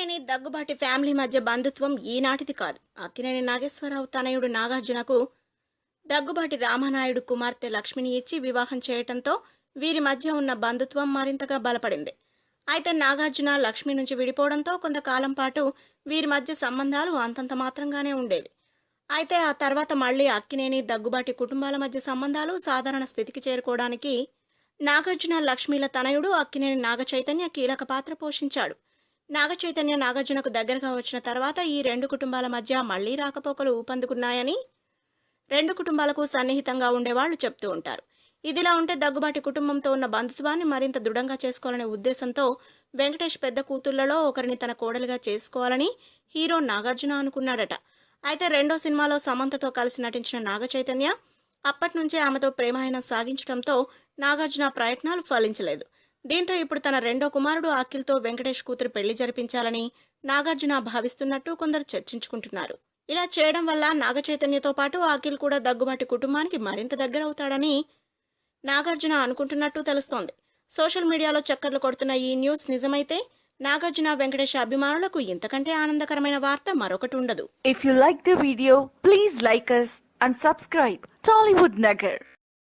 Akkineni Daggubati family మధ్య బంధుత్వం ఈనాటిది కాదు. అక్కినేని నాగేశ్వరరావు తనయుడు నాగార్జునకు దగ్గుబాటి రామానాయుడు కుమార్తె లక్ష్మిని ఇచ్చి వివాహం చేయటంతో వీరి మధ్య ఉన్న బంధుత్వం మరింతగా బలపడింది. అయితే నాగార్జున లక్ష్మి నుంచి విడిపోవడంతో కొంతకాలం పాటు వీరి మధ్య సంబంధాలు అంతంత మాత్రంగానే ఉండేవి. అయితే ఆ తర్వాత మళ్ళీ అక్కినేని దగ్గుబాటి కుటుంబాల మధ్య సంబంధాలు సాధారణ స్థితికి చేరుకోవడానికి నాగార్జున లక్ష్మిల తనయుడు అక్కినేని నాగ చైతన్య కీలక పాత్ర పోషించాడు. నాగచైతన్య నాగార్జునకు దగ్గరగా వచ్చిన తర్వాత ఈ రెండు కుటుంబాల మధ్య మళ్ళీ రాకపోకలు ఊపందుకున్నాయని రెండు కుటుంబాలకు సన్నిహితంగా ఉండేవాళ్ళు చెప్తూ ఉంటారు. ఇదిలా ఉంటే దగ్గుబాటి కుటుంబంతో ఉన్న బంధుత్వాన్ని మరింత దృఢంగా చేసుకోవాలనే ఉద్దేశంతో వెంకటేష్ పెద్ద కూతుళ్ళలో ఒకరిని తన కోడలిగా చేసుకోవాలని హీరో నాగార్జున అనుకున్నాడట. అయితే రెండో సినిమాలో సమంతతో కలిసి నటించిన నాగ చైతన్య అప్పటి నుంచే ఆమెతో ప్రేమాయణం సాగించడంతో నాగార్జున ప్రయత్నాలు ఫలించలేదు. దీంతో ఇప్పుడు తన రెండో కుమారుడు అఖిల్తో వెంకటేష్ కూతురు పెళ్ళి జరిపించాలని నాగార్జున భావిస్తున్నట్టు కొందరు చర్చించుకుంటున్నారు. ఇలా చేయడం వల్ల నాగ చైతన్యతో పాటు అఖిల్ కూడా దగ్గుబాటి కుటుంబానికి మరింత దగ్గర అవుతాడని నాగార్జున అనుకుంటున్నట్టు తెలుస్తోంది. సోషల్ మీడియాలో చక్కర్లు కొడుతున్న ఈ న్యూస్ నిజమైతే నాగార్జున వెంకటేష్ అభిమానులకు ఇంతకంటే ఆనందకరమైన వార్త మరొకటి ఉండదు. If you like the video please like us and subscribe Tollywood Nagar